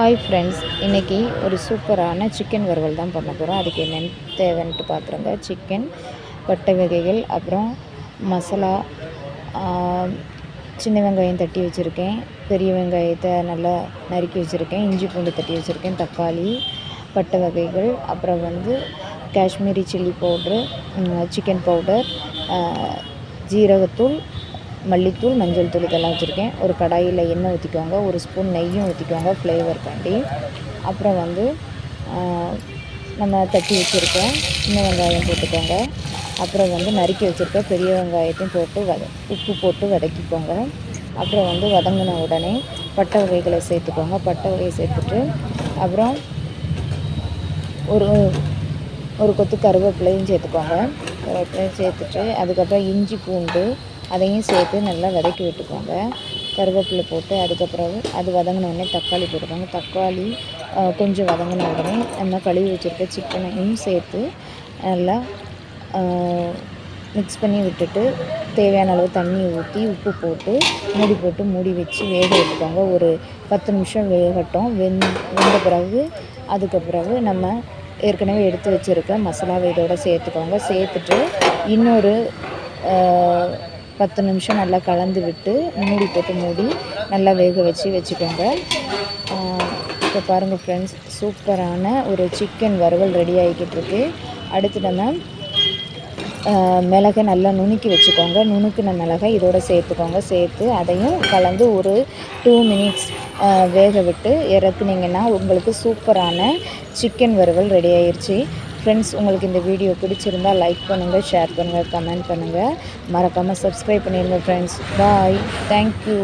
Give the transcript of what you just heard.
Hi friends இன்றைக்கி ஒரு சூப்பரான சிக்கன் வறுவல் தான் பண்ண போகிறோம் அதுக்கு என்னென்னு தேவைன்ட்டு பார்த்துருங்க சிக்கன் பட்டை வகைகள் அப்புறம் மசாலா சின்ன வெங்காயம் தட்டி வச்சுருக்கேன். பெரிய வெங்காயத்தை நல்லா நறுக்கி வச்சுருக்கேன். இஞ்சி பூண்டு தட்டி வச்சுருக்கேன். தக்காளி பட்டை வகைகள் அப்புறம் வந்து Kashmiri chilli powder chicken powder ஜீரகத்தூள் மல்லித்தூள் மஞ்சள் தூள் இதெல்லாம் வச்சுருக்கேன். ஒரு கடாயில் எண்ணெய் ஊற்றிக்கோங்க ஒரு ஸ்பூன் நெய்யும் ஊற்றிக்கோங்க ஃப்ளேவருக்காண்டி அப்புறம் வந்து நம்ம தட்டி வச்சுருக்கேன் சின்ன வெங்காயம் போட்டுக்கோங்க. அப்புறம் வந்து நறுக்கி வச்சுருக்க பெரிய வெங்காயத்தையும் போட்டு வத உப்பு போட்டு வதக்கிக்கோங்க. அப்புறம் வந்து வதங்கின உடனே பட்டை வகைகளை சேர்த்துக்கோங்க. பட்டை வகையை சேர்த்துட்டு அப்புறம் ஒரு ஒரு கொத்து கருவேப்பிலையும் சேர்த்துக்கோங்க. கருவேப்பிலையும் சேர்த்துட்டு அதுக்கப்புறம் இஞ்சி பூண்டு அதையும் சேர்த்து நல்லா வதக்கி விட்டுக்கோங்க. கருவேப்பிலை போட்டு அதுக்கப்புறம் அது வதங்கின உடனே தக்காளி போட்டுக்கோங்க. தக்காளி கொஞ்சம் வதங்கின உடனே நம்ம கழுவி வச்சுருக்க சிக்கனையும் சேர்த்து நல்லா மிக்ஸ் பண்ணி விட்டுட்டு தேவையான அளவு தண்ணி ஊற்றி உப்பு போட்டு மூடி போட்டு மூடி வச்சு வேக வச்சுக்கோங்க ஒரு பத்து நிமிஷம் வேகட்டும். வெந் வெந்த பிறகு அதுக்கு பிறகு நம்ம ஏற்கனவே எடுத்து வச்சுருக்க மசாலாவை இதோடு சேர்த்துக்கோங்க. சேர்த்துட்டு இன்னொரு பத்து நிமிஷம் நல்லா கலந்து விட்டு மூடி போட்டு மூடி நல்லா வேக வச்சு வச்சுக்கோங்க. இப்போ பாருங்கள் ஃப்ரெண்ட்ஸ் சூப்பரான ஒரு சிக்கன் வறுவல் ரெடி ஆகிக்கிட்டு இருக்கு. அடுத்து நம்ம மிளகை நல்லா நுணுக்கி வச்சுக்கோங்க. நுணுக்கின மிளகை இதோட சேர்த்துக்கோங்க. சேர்த்து அதையும் கலந்து ஒரு டூ மினிட்ஸ் வேக விட்டு இறக்குனீங்கன்னா உங்களுக்கு சூப்பரான சிக்கன் வறுவல் ரெடி ஆயிடுச்சு ஃப்ரெண்ட்ஸ் உங்களுக்கு இந்த வீடியோ பிடிச்சிருந்தா லைக் பண்ணுங்கள் ஷேர் பண்ணுங்கள் கமெண்ட் பண்ணுங்கள் மறக்காமல் சப்ஸ்கிரைப் பண்ணிடுங்க ஃப்ரெண்ட்ஸ் பாய் தேங்க்யூ